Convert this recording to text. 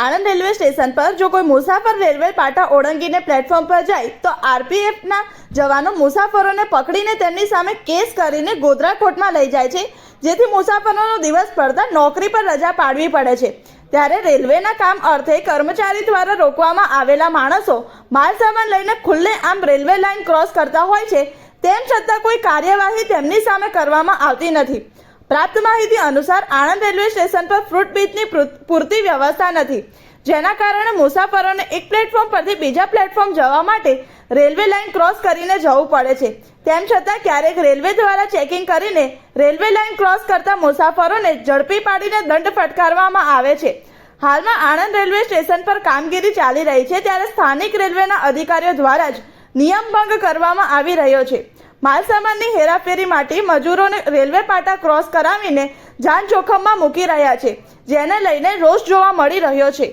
Anand railway station પર જો કોઈ મુસાફર રેલવે પાટા ઓળંગીને પ્લેટફોર્મ પર જાય, તો આરપીએફના જવાનો મુસાફરોને પકડીને તેમની સામે કેસ કરીને ગોધરા કોર્ટમાં લઈ જાય છે. જેથી મુસાફરોનો દિવસ પડતા નોકરી પર રજા પાડવી પડે છે. ત્યારે રેલવેના કામ અર્થે કર્મચારી દ્વારા રોકવામાં આવેલા માણસો માલ સામાન લઈને ખુલ્લે આમ રેલવે લાઇન ક્રોસ કરતા હોય છે, તેમ છતાં કોઈ કાર્યવાહી તેમની સામે કરવામાં આવતી નથી. પ્રાપ્ત માહિતી અનુસાર આણંદ રેલવે સ્ટેશન પર ફ્રૂટ બીચની પૂરતી વ્યવસ્થા નથી. જેના કારણે મુસાફરોને એક પ્લેટફોર્મ પરથી બીજા પ્લેટફોર્મ જવા માટે રેલવે લાઇન ક્રોસ કરીને જવું પડે છે. તેમ છતાં ક્યારેક રેલવે દ્વારા ચેકિંગ કરીને રેલવે લાઇન ક્રોસ કરતા મુસાફરોને ઝડપી પાડીને દંડ ફટકારવામાં આવે છે. હાલમાં આણંદ રેલવે સ્ટેશન પર કામગીરી ચાલી રહી છે, ત્યારે સ્થાનિક રેલવેના અધિકારીઓ દ્વારા જ નિયમ ભંગ કરવામાં આવી રહ્યો છે. માલસામાનની હેરાફેરી માટે મજૂરોને રેલવે પાટા ક્રોસ કરાવીને જાન જોખમમાં મૂકી રહ્યા છે, જેને લઈને રોષ જોવા મળી રહ્યો છે.